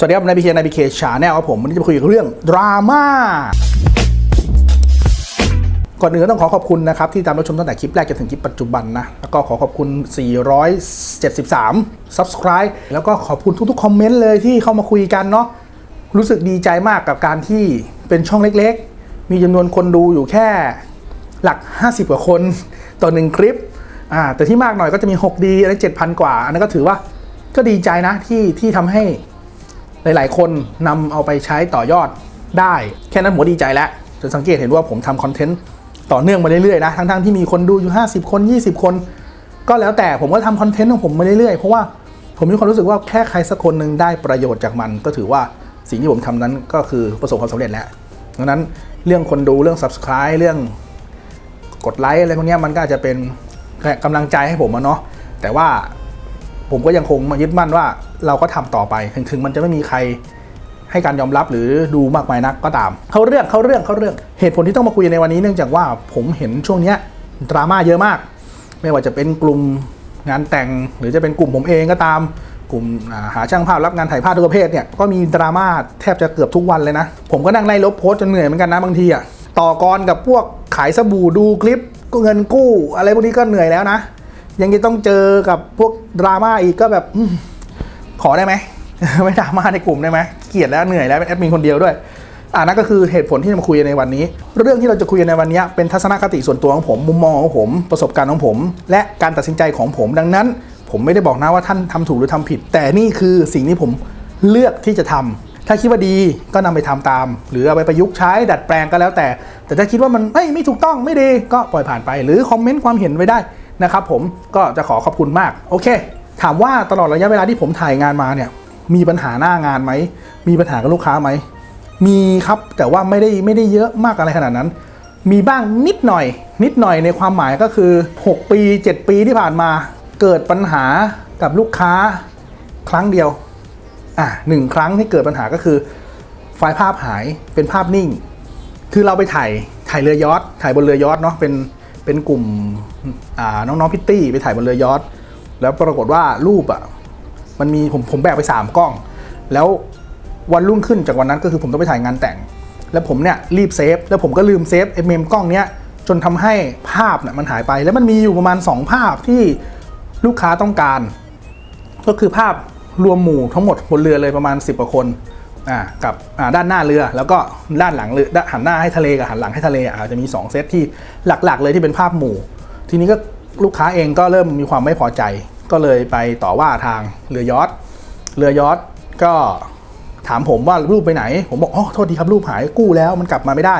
สวัสดีครับนายพีเค นายพีเคชาแนลครับผม วันนี้จะมาคุยเรื่องดราม่า ก่อนอื่นก็ต้องขอขอบคุณนะครับ ที่ตามรับชมตั้งแต่คลิปแรกจนถึงคลิปปัจจุบันนะ แล้วก็ขอขอบคุณ 473 Subscribe แล้วก็ขอบคุณทุกๆ คอมเมนต์เลยที่เข้ามาคุยกันเนาะ รู้สึกดีใจมากกับการที่เป็นช่องเล็กๆ มีจำนวนคนดูอยู่แค่หลัก 50 กว่าคนต่อหนึ่งคลิป อ่า แต่ที่มากหน่อยก็จะมี 6D อันนั้7,000 กว่า อันนั้นก็ถือว่าก็ดีใจนะที่ที่ทำให้ หลายๆ คนนำเอาไปใช้ต่อยอดได้ แค่นั้นผมดีใจแล้วจะสังเกตเห็นว่าผมทำคอนเทนต์ต่อเนื่องมาเรื่อยๆนะทั้งๆที่มีคนดูอยู่ 50 คน 20 คน ก็แล้วแต่ผมก็ทำคอนเทนต์ของผมมาเรื่อยๆเพราะว่าผมมีความรู้สึกว่าแค่ใครสักคนหนึ่งได้ประโยชน์จากมัน ก็ถือว่าสิ่งที่ผมทำนั้นก็คือประสบความสำเร็จแล้วดังนั้นเรื่องคนดูเรื่อง subscribe เรื่องกดไลค์อะไรพวกนี้มันก็จะเป็นกำลังใจให้ผมอะเนาะแต่ว่า ผมก็ยังคงมายึดมั่นว่าเราก็ทำต่อไปถึงถึงมันจะไม่มีใครให้การยอมรับหรือดูมากมายนักก็ตาม เขาเรื่องเขาเรื่องเขาเรื่องเหตุผลที่ต้องมาคุยในวันนี้เนื่องจากว่าผมเห็นช่วงเนี้ยดราม่าเยอะมาก ไม่ว่าจะเป็นกลุ่มงานแต่งหรือจะเป็นกลุ่มผมเองก็ตาม กลุ่มหาช่างภาพรับงานถ่ายภาพทุกประเภทเนี่ยก็มีดราม่าแทบจะเกือบทุกวันเลยนะ ผมก็นั่งไล่ลบโพสจนเหนื่อยเหมือนกันนะบางทีอะต่อกรกับพวกขายสบู่ดูคลิปก็เงินกู้ อะไรพวกนี้ก็เหนื่อยแล้วนะ ยังจะต้องเจอกับพวกดราม่าอีกก็แบบอขอได้ไหมไม่ดราม่าในกลุ่มได้ไหมเกลียดแล้วเหนื่อยแล้วเป็นแอดมินคนเดียวด้วยอ่านั่นก็คือเหตุผลที่จะมาคุยในวันนี้ เรื่องที่เราจะคุยในวันนี้เป็นทัศนคติส่วนตัวของผมมุมมองของผมประสบการณ์ของผม และการตัดสินใจของผมดังนั้น ผมไม่ได้บอกนะว่าท่านทำถูกหรือทำผิด แต่นี่คือสิ่งที่ผมเลือกที่จะทำถ้าคิดว่าดีก็นำไปทำตาม หรือเอาไปประยุกต์ใช้ดัดแปลงก็แล้วแต่ แต่ถ้าคิดว่ามันไม่ถูกต้องไม่ดีก็ปล่อยผ่านไป หรือคอมเมนต์ความเห็นไว้ได้ นะครับผมก็จะขอขอบคุณมากโอเค ถามว่าตลอดระยะเวลาที่ผมถ่ายงานมาเนี่ยมีปัญหาหน้างานไหมมีปัญหากับลูกค้าไหมมีครับแต่ว่าไม่ได้ไม่ได้เยอะมากอะไรขนาดนั้น มีบ้างนิดหน่อย นิดหน่อยในความหมายก็คือ 6 ปี 7 ปีที่ผ่านมา เกิดปัญหากับลูกค้าครั้งเดียวอะหนึ่งครั้งที่เกิดปัญหาก็คือ ไฟล์ภาพหายเป็นภาพนิ่ง คือเราไปถ่ายถ่ายเรือยอทถ่ายบนเรือยอทเนาะเป็น เป็นกลุ่มน้องๆพิตตี้ไปถ่ายบนเรือยอทแล้วปรากฏว่ารูปอะมันมีผมผมแบกไป 3 กล้อง แล้ววันรุ่งขึ้นจากวันนั้นก็คือผมต้องไปถ่ายงานแต่ง แล้วผมเนี่ยรีบเซฟ แล้วผมก็ลืมเซฟเอเมมกล้องเนี้ยจนทำให้ภาพเนี่ยมันหายไป แล้วมันมีอยู่ประมาณ 2 ภาพที่ลูกค้าต้องการ ก็คือภาพรวมหมู่ทั้งหมดบนเรือเลยประมาณ 10กว่าคน กับด้านหน้าเรือ แล้วก็ด้านหลังเรือด้านหันหน้าให้ทะเลกับหันหลังให้ทะเลอาจจะมี 2 เซตที่หลักๆ เลยที่เป็นภาพหมู่ ทีนี้ก็ลูกค้าเองก็เริ่มมีความไม่พอใจ ก็เลยไปต่อว่าทางเรือยอทเรือยอทก็ถามผมว่ารูปไปไหน ผมบอกอ๋อโทษทีครับรูปหายกู้แล้วมันกลับมาไม่ได้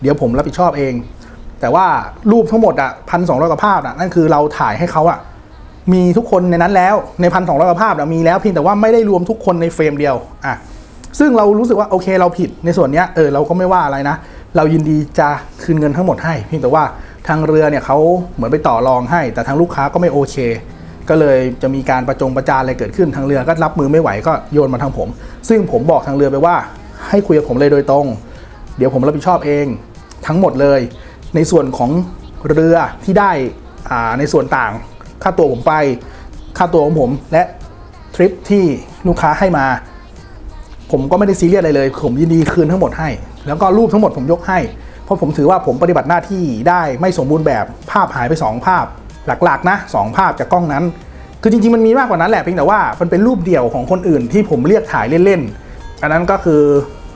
เดี๋ยวผมรับผิดชอบเอง แต่ว่ารูปทั้งหมดอะพันสองร้อยกว่าภาพอะนั่นคือเราถ่ายให้เขาอะมีทุกคนในนั้นแล้วในพันสองร้อยกว่าภาพมีแล้วเพียงแต่ว่าไม่ได้รวมทุกคนในเฟรมเดียวอะ ซึ่งเรารู้สึกว่าโอเคเราผิดในส่วนนี้เออเราก็ไม่ว่าอะไรนะ เรายินดีจะคืนเงินทั้งหมดให้เพียงแต่ว่าทางเรือเนี่ยเขาเหมือนไปต่อรองให้ แต่ทางลูกค้าก็ไม่โอเค ก็เลยจะมีการประจงประจานอะไรเกิดขึ้นทางเรือก็รับมือไม่ไหวก็โยนมาทางผม ซึ่งผมบอกทางเรือไปว่า ให้คุยกับผมเลยโดยตรง เดี๋ยวผมรับผิดชอบเองทั้งหมดเลย ในส่วนของเรือที่ได้อ่าในส่วนต่างค่าตัวผมไป ค่าตัวของผมและทริปที่ลูกค้าให้มา ผมก็ไม่ได้ซีเรียสอะไรเลย ผมยินดีคืนทั้งหมดให้ แล้วก็รูปทั้งหมดผมยกให้ เพราะผมถือว่าผมปฏิบัติหน้าที่ได้ไม่สมบูรณ์แบบภาพหายไป 2 ภาพ หลักๆนะสองภาพจากกล้องนั้น คือจริงๆมันมีมากกว่านั้นแหละเพียงแต่ว่ามันเป็นรูปเดี่ยวของคนอื่นที่ผมเรียกถ่ายเล่นๆอันนั้นก็คือ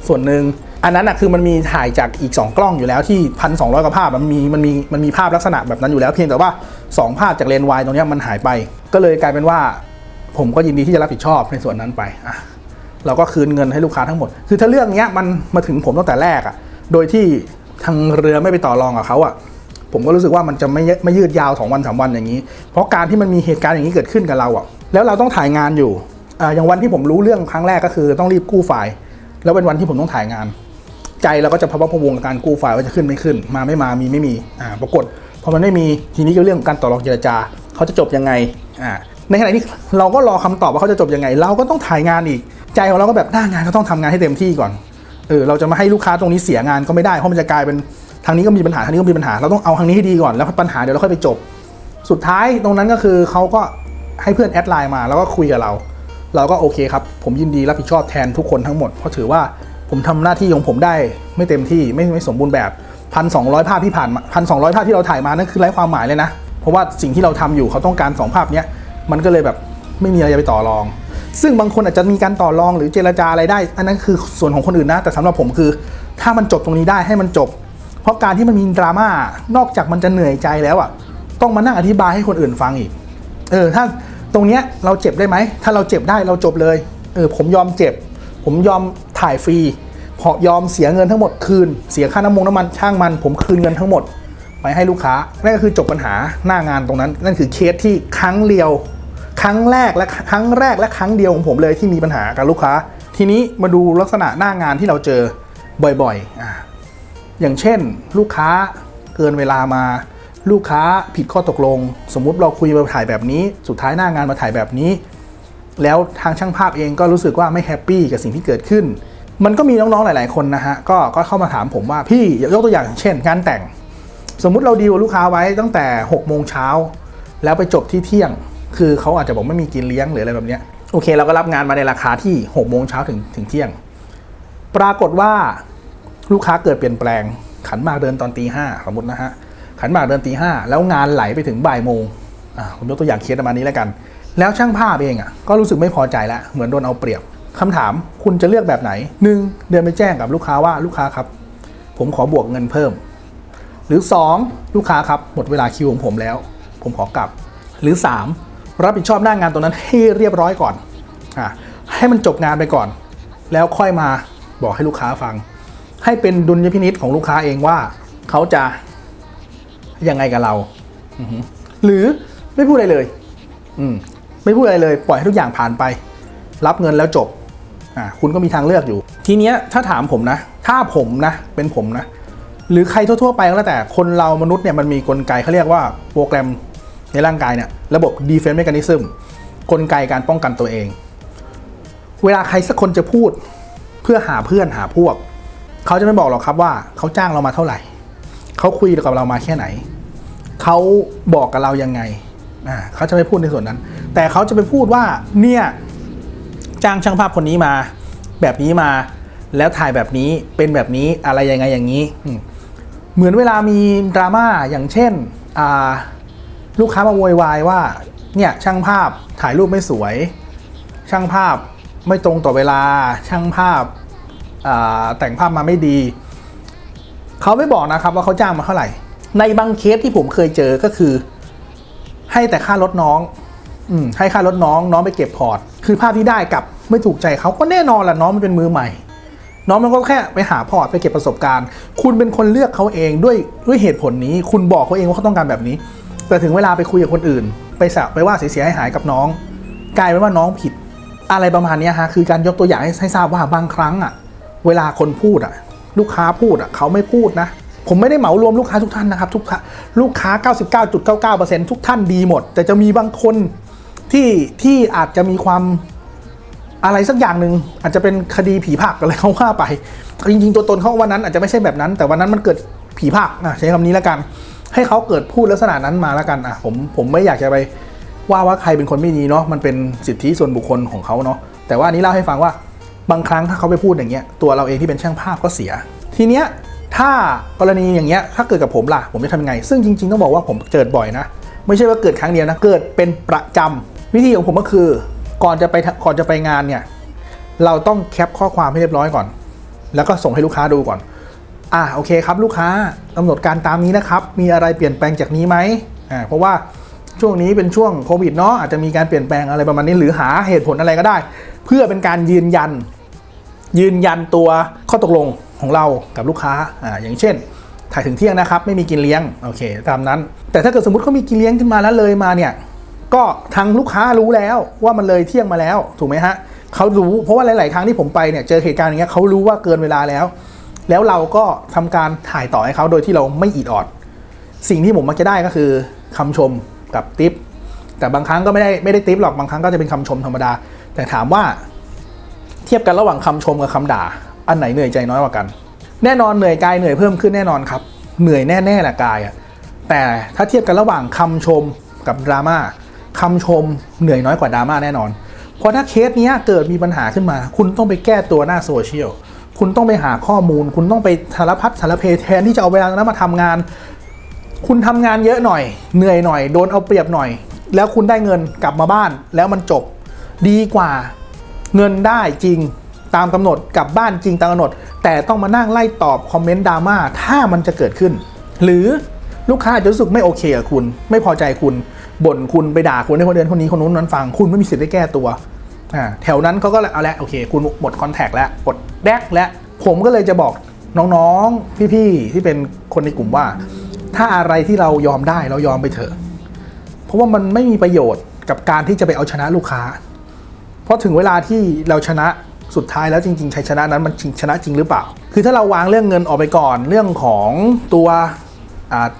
ส่วนหนึ่งอันนั้นนะคือมันมีถ่ายจากอีก 2 กล้องอยู่แล้วที่พันสองกว่าภาพมันมีมันมีมันมีภาพลักษณะแบบนั้นอยู่แล้วเพียงแต่ว่า 2 ภาพจากเลนส์วายตรงนี้มันหายไป ก็เลยกลายเป็นว่า ผมก็ยินดีที่จะรับผิดชอบในส่วนนั้นไปอะ เราก็คืนเงินให้ลูกค้าทั้งหมด คือถ้าเรื่องเนี้ยมันมาถึงผมตั้งแต่แรกอะ่ะ โดยที่ทางเรือไม่ไปต่อรองกับเขาอะ ผมก็รู้สึกว่ามันจะไม่ไม่ยืดยาวสองวันสามวันอย่างนี้ เพราะการที่มันมีเหตุการณ์อย่างนี้เกิดขึ้นกับเราอะ แล้วเราต้องถ่ายงานอยู่อ่าอย่างวันที่ผมรู้เรื่องครั้งแรกก็คือต้องรีบกู้ไฟล์ แล้วเป็นวันที่ผมต้องถ่ายงาน ใจเราก็จะพะวะพะวงกับการกู้ไฟล์ว่าจะขึ้นไม่ขึ้น มาไม่มา มีไม่มี อ่า ปรากฏพอมันไม่มี ทีนี้ก็เรื่องการต่อรองเจรจา เขาจะจบยังไง อ่า ในขณะที่เราก็รอคำตอบว่าเขาจะจบยังไง เราก็ต้องถ่ายงานอีก ใจของเราก็แบบหน้างานก็ต้องทำงานให้เต็มที่ก่อนเออเราจะมาให้ลูกค้าตรงนี้เสียงานก็ไม่ได้เพราะมันจะกลายเป็นทางนี้ก็มีปัญหาทางนี้ก็มีปัญหาเราต้องเอาทางนี้ให้ดีก่อนแล้วปัญหาเดี๋ยวเราค่อยไปจบ สุดท้ายตรงนั้นก็คือเขาก็ให้เพื่อนแอดไลน์มาแล้วก็คุยกับเรา เราก็โอเคครับ ผมยินดีรับผิดชอบแทนทุกคนทั้งหมด เพราะถือว่าผมทำหน้าที่ของผมได้ไม่เต็มที่ไม่ไม่สมบูรณ์แบบพันสองร้อยภาพที่ผ่านพันสองร้อยภาพที่เราถ่ายมานั่นคือไร้ความหมายเลยนะ เพราะว่าสิ่งที่เราทำอยู่เขาต้องการสองภาพเนี้ยมันก็เลยแบบไม่มีอะไรไปต่อรอง ซึ่งบางคนอาจจะมีการต่อรองหรือเจรจาอะไรได้ อันนั้นคือส่วนของคนอื่นนะ แต่สำหรับผมคือ ถ้ามันจบตรงนี้ได้ให้มันจบ เพราะการที่มันมีดราม่านอกจากมันจะเหนื่อยใจแล้วอะต้องมานั่งอธิบายให้คนอื่นฟังอีก เออ ถ้าตรงเนี้ยเราเจ็บได้ไหม ถ้าเราเจ็บได้เราจบเลย เออ ผมยอมเจ็บ ผมยอมถ่ายฟรีพอยอมเสียเงินทั้งหมดคืน เสียค่าน้ำมงน้ำมันช่างมัน ผมคืนเงินทั้งหมด ไปให้ลูกค้า นั่นก็คือจบปัญหาหน้างานตรงนั้น นั่นคือเคสที่ครั้งเดียว ครั้งแรกและครั้งแรกและครั้งเดียวของผมเลยที่มีปัญหากับลูกค้า ทีนี้มาดูลักษณะหน้างานที่เราเจอบ่อยๆออย่างเช่น ลูกค้าเกินเวลามา ลูกค้าผิดข้อตกลง สมมุติเราคุยมาถ่ายแบบนี้ สุดท้ายหน้างานมาถ่ายแบบนี้ แล้วทางช่างภาพเองก็รู้สึกว่าไม่แฮปปี้กับสิ่งที่เกิดขึ้น มันก็มีน้องๆหลาย ๆคนนะฮะก็ก็เข้ามาถามผมว่าพี่ยกตัวอย่างเช่น งานแต่ง สมมุติเราดีลลูกค้าไว้ตั้งแต่6โมงเช้าแล้วไปจบที่เที่ยง คือเขาอาจจะบอกไม่มีกินเลี้ยงหรืออะไรแบบเนี้ยโอเคเราก็รับงานมาในราคาที่6โมงเช้าถึงถึงเที่ยง ปรากฏว่าลูกค้าเกิดเปลี่ยนแปลง ขันหมากเดินตอนตีห้าสมมตินะฮะขันหมากเดินตีห้าแล้วงานไหลไปถึงบ่ายโมงอ่าผมยกตัวอย่างเคสประมาณนี้แล้วกัน แล้วช่างภาพเองอะก็รู้สึกไม่พอใจแล้วเหมือนโดนเอาเปรียบคำถามคุณจะเลือกแบบไหนหนึ่งเดินไปแจ้งกับลูกค้าว่าลูกค้าครับ ผมขอบวกเงินเพิ่ม หรือ 2 ลูกค้าครับหมดเวลาคิวของผมแล้ว ผมขอกลับ หรือ 3 รับผิดชอบหน้างานตรงนั้นให้เรียบร้อยก่อนอะให้มันจบงานไปก่อน แล้วค่อยมาบอกให้ลูกค้าฟัง ให้เป็นดุลยพินิษของลูกค้าเองว่าเขาจะยังไงกับเราอือหือหรือไม่พูดอะไรเลย อืมไม่พูดอะไรเลย ปล่อยให้ทุกอย่างผ่านไป รับเงินแล้วจบอ่าคุณก็มีทางเลือกอยู่ ทีเนี้ยถ้าถามผมนะ ถ้าผมนะ เป็นผมนะ หรือใครทั่วๆไปก็แล้วแต่คนเรามนุษย์เนี่ยมันมีกลไกเขาเรียกว่าโปรแกรม ในร่างกายเนี่ยระบบ defense mechanism กลไกการป้องกันตัวเอง เวลาใครสักคนจะพูดเพื่อหาเพื่อนหาพวก เขาจะไม่บอกหรอกครับว่าเขาจ้างเรามาเท่าไหร่ เขาคุยกับเรามาแค่ไหน เขาบอกกับเรายังไงอ่าเขาจะไม่พูดในส่วนนั้น แต่เขาจะไปพูดว่าเนี่ยจ้างช่างภาพคนนี้มา แบบนี้มาแล้วถ่ายแบบนี้เป็นแบบนี้อะไรยังไงอย่างนี้ เหมือนเวลามีดราม่าอย่างเช่นอ่า ลูกค้ามาโวยวายว่าเนี่ยช่างภาพถ่ายรูปไม่สวย ช่างภาพไม่ตรงต่อเวลาช่างภาพแต่งภาพมาไม่ดี เขาไม่บอกนะครับว่าเขาจ้างมาเท่าไหร่ ในบางเคสที่ผมเคยเจอก็คือ ให้แต่ค่ารถน้องอืมให้ค่ารถน้องน้องไปเก็บพอร์ต คือภาพที่ได้กับไม่ถูกใจเขาก็แน่นอนแหละน้องมันเป็นมือใหม่ น้องมันก็แค่ไปหาพอร์ตไปเก็บประสบการณ์ คุณเป็นคนเลือกเขาเองด้วยด้วยเหตุผลนี้ คุณบอกเขาเองว่าเขาต้องการแบบนี้ แต่ถึงเวลาไปคุยกับคนอื่น ไปสะไปว่าเสียหายหายกับน้อง กลายเป็นว่าน้องผิด อะไรประมาณนี้ฮะคือการยกตัวอย่างให้ใหทราบว่าบางครั้งอะ เวลาคนพูดอะ ลูกค้าพูดอะเขาไม่พูดนะผมไม่ได้เหมารวมลูกค้าทุกท่านนะครับทุกท่านลูกค้า 99.99%ทุกท่านดีหมด แต่จะมีบางคนที่ที่อาจจะมีความอะไรสักอย่างหนึ่งอาจจะเป็นคดีผีผักอะไรเขาว่าไปจริงๆตัวตนเขาวันนั้นอาจจะไม่ใช่แบบนั้น แต่วันนั้นมันเกิดผีผักอะใช้คำนี้แล้วกัน ให้เขาเกิดพูดลักษณะนั้นมาแล้วกันอะผมผมไม่อยากจะไปว่าว่าใครเป็นคนไม่ดีเนาะมันเป็นสิทธิส่วนบุคคลของเขาเนาะแต่ว่านี้เล่าให้ฟังว่าบางครั้งถ้าเขาไปพูดอย่างเงี้ยตัวเราเองที่เป็นช่างภาพก็เสีย ทีเนี้ยถ้ากรณีอย่างเงี้ยถ้าเกิดกับผมล่ะผมจะทำยังไง ซึ่งจริง ๆ ต้องบอกว่าผมเกิดบ่อยนะ ไม่ใช่ว่าเกิดครั้งเดียวนะเกิดเป็นประจำวิธีของผมก็คือ ก่อนจะไปก่อนจะไปงานเนี่ยเราต้องแคปข้อความให้เรียบร้อยก่อน แล้วก็ส่งให้ลูกค้าดูก่อน อ่าโอเคครับลูกค้ากำหนดการตามนี้นะครับ มีอะไรเปลี่ยนแปลงจากนี้ไหมอ่าเพราะว่าช่วงนี้เป็นช่วงโควิดเนาะอาจจะมีการเปลี่ยนแปลงอะไรประมาณนี้หรือหาเหตุผลอะไรก็ได้ เพื่อเป็นการยืนยัน ยืนยันตัวข้อตกลงของเรากับลูกค้าอ่าอย่างเช่น ถ่ายถึงเที่ยงนะครับ ไม่มีกินเลี้ยงโอเค ตามนั้น แต่ถ้าเกิดสมมติเขามีกินเลี้ยงขึ้นมาแล้วเลยมาเนี่ยก็ทางลูกค้ารู้แล้วว่ามันเลยเที่ยงมาแล้วถูกไหมฮะเขารู้เพราะว่าหลาย ๆ ครั้งที่ผมไปเนี่ยเจอเหตุการณ์อย่างเงี้ยเขารู้ว่าเกินเวลาแล้ว แล้วเราก็ทำการถ่ายต่อให้เขาโดยที่เราไม่อิดออด สิ่งที่ผมมักจะได้ก็คือคำชมกับทิป แต่บางครั้งก็ไม่ได้ไม่ได้ทิปหรอกบางครั้งก็จะเป็นคำชมธรรมดา แต่ถามว่าเทียบกันระหว่างคำชมกับคำด่า อันไหนเหนื่อยใจน้อยกว่ากัน แน่นอนเหนื่อยกายเหนื่อยเพิ่มขึ้นแน่นอนครับ เหนื่อยแน่ๆแหละกายอะแต่ถ้าเทียบกันระหว่างคำชมกับดราม่าคำชมเหนื่อยน้อยกว่าดราม่าแน่นอน เพราะถ้าเคสนี้เกิดมีปัญหาขึ้นมา คุณต้องไปแก้ตัวหน้าโซเชียล คุณต้องไปหาข้อมูล คุณต้องไปสารพัดสารเพแทนที่จะเอาเวลานั้นมาทำงาน คุณทำงานเยอะหน่อย เหนื่อยหน่อย โดนเอาเปรียบหน่อย แล้วคุณได้เงินกลับมาบ้าน แล้วมันจบดีกว่าเงินได้จริงตามกำหนดกลับบ้านจริงตามกำหนด แต่ต้องมานั่งไล่ตอบคอมเมนต์ดราม่าถ้ามันจะเกิดขึ้น หรือลูกค้าอาจจะรู้สึกไม่โอเคกับคุณ ไม่พอใจคุณบ่นคุณไปด่าคนในคนเดินคนนี้คนนู้นนั้นฟังคุณไม่มีสิทธิ์ได้แก้ตัว อ่าแถวนั้นเขาก็เลยเอาละโอเค คุณหมดคอนแทคแล้วกดแดกแล้วผมก็เลยจะบอกน้องๆ พี่ๆ ที่เป็นคนในกลุ่มว่า ถ้าอะไรที่เรายอมได้เรายอมไปเถอะ เพราะว่ามันไม่มีประโยชน์กับการที่จะไปเอาชนะลูกค้า เพราะถึงเวลาที่เราชนะสุดท้ายแล้วจริงๆชัยชนะนั้นมันจริงชนะจริงหรือเปล่า คือถ้าเราวางเรื่องเงินออกไปก่อนเรื่องของตัว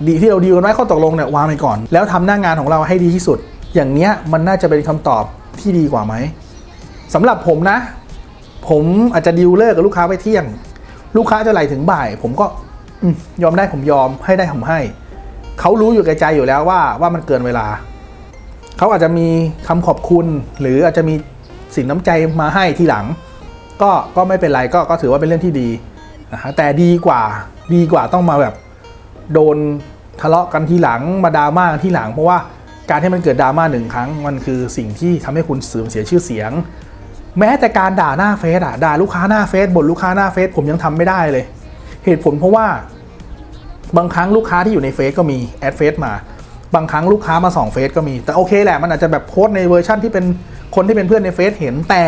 ดีที่เราดีลกันไว้ข้อตกลงเนี่ยวางไปก่อน แล้วทำหน้างานของเราให้ดีที่สุด อย่างเนี้ยมันน่าจะเป็นคำตอบที่ดีกว่าไหม สำหรับผมนะ ผมอาจจะดีลเลิกกับลูกค้าไปเที่ยง ลูกค้าจะไหลถึงบ่าย ผมก็อยอมได้ผมยอมให้ได้ผมให้ เขารู้อยู่แก่ใจอยู่แล้วว่าว่ามันเกินเวลา เขาอาจจะมีคำขอบคุณ หรืออาจจะมีสินน้ำใจมาให้ทีหลัง ก็ก็ไม่เป็นไรก็ก็ถือว่าเป็นเรื่องที่ดีนะฮะแต่ดีกว่าดีกว่าต้องมาแบบโดนทะเลาะกันทีหลังมาดราม่าทีหลัง เพราะว่าการที่มันเกิดดราม่าหนึ่งครั้งมันคือสิ่งที่ทำให้คุณเสื่อมเสียชื่อเสียง แม้แต่การด่าหน้าเฟซอะด่าลูกค้าหน้าเฟซบ่นลูกค้าหน้าเฟซผมยังทำไม่ได้เลย เหตุผลเพราะว่า บางครั้งลูกค้าที่อยู่ในเฟซก็มีแอดเฟซมา บางครั้งลูกค้ามาส่องเฟซก็มี แต่โอเคแหละมันอาจจะแบบโพสในเวอร์ชั่นที่เป็นคนที่เป็นเพื่อนในเฟซเห็นแต่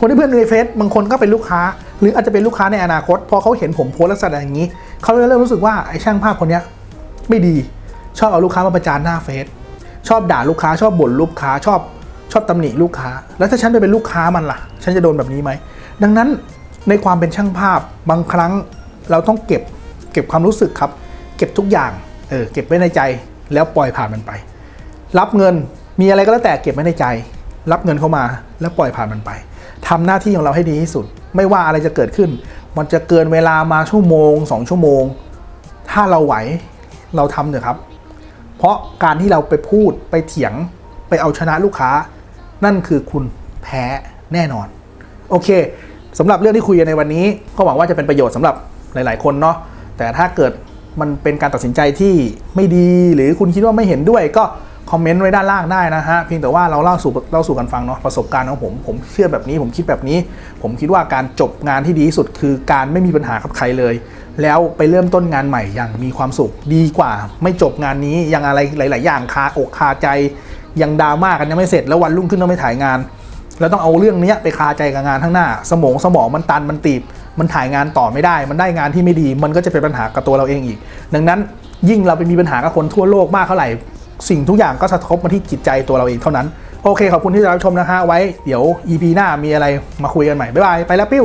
คนที่เพื่อนในเฟซบางคนก็เป็นลูกค้า หรืออาจจะเป็นลูกค้าในอนาคตพอเขาเห็นผมโพสลักษณะอย่างนี้เขาเลยเริ่มรู้สึกว่าไอ้ช่างภาพคนเนี้ยไม่ดี ชอบเอาลูกค้ามาประจานหน้าเฟซชอบด่าลูกค้าชอบบ่นลูกค้าชอบ ชอบตำหนิลูกค้า แล้วถ้าฉันไปเป็นลูกค้ามันล่ะ ฉันจะโดนแบบนี้ไหม ดังนั้นในความเป็นช่างภาพบางครั้งเราต้องเก็บเก็บความรู้สึกครับ เก็บทุกอย่างเออเก็บไว้ในใจแล้วปล่อยผ่านมันไป รับเงินมีอะไรก็แล้วแต่เก็บไว้ในใจ รับเงินเข้ามาแล้วปล่อยผ่านมันไปทำหน้าที่ของเราให้ดีที่สุด ไม่ว่าอะไรจะเกิดขึ้น มันจะเกินเวลามาชั่วโมงสองชั่วโมง ถ้าเราไหวเราทำเถอะครับ เพราะการที่เราไปพูดไปเถียงไปเอาชนะลูกค้า นั่นคือคุณแพ้แน่นอน โอเคสำหรับเรื่องที่คุยในวันนี้ ก็หวังว่าจะเป็นประโยชน์สำหรับหลาย ๆ คนเนาะแต่ถ้าเกิดมันเป็นการตัดสินใจที่ไม่ดีหรือคุณคิดว่าไม่เห็นด้วยก็คอมเมนต์ไว้ด้านล่างได้นะฮะเพียงแต่ว่าเราเล่าสู่เล่าสู่กันฟังเนาะประสบการณ์ของผม ผมเชื่อแบบนี้ ผมคิดแบบนี้ ผมคิดว่าการจบงานที่ดีที่สุดคือการไม่มีปัญหากับใครเลย แล้วไปเริ่มต้นงานใหม่อย่างมีความสุขดีกว่า ไม่จบงานนี้ยังอะไรหลาย ๆ อย่างคาอกคาใจ ยังดราม่ากันยังไม่เสร็จแล้ววันรุ่งขึ้นต้องไปถ่ายงาน แล้วต้องเอาเรื่องนี้ไปคาใจกับงานข้างหน้า สมองสมองมันตันมันตีบ มันถ่ายงานต่อไม่ได้ มันได้งานที่ไม่ดี มันก็จะเป็นปัญหากับตัวเราเองอีก ดังนั้นยิ่งเราไปมีปัญหากับคนทั่วโลกมากเท่าไหร่สิ่งทุกอย่างก็สะทบมาที่จิตใจตัวเราเองเท่านั้น โอเคขอบคุณที่รับชมนะฮะไว้เดี๋ยว EP หน้ามีอะไรมาคุยกันใหม่บ๊ายบายไปแล้วปิ้ว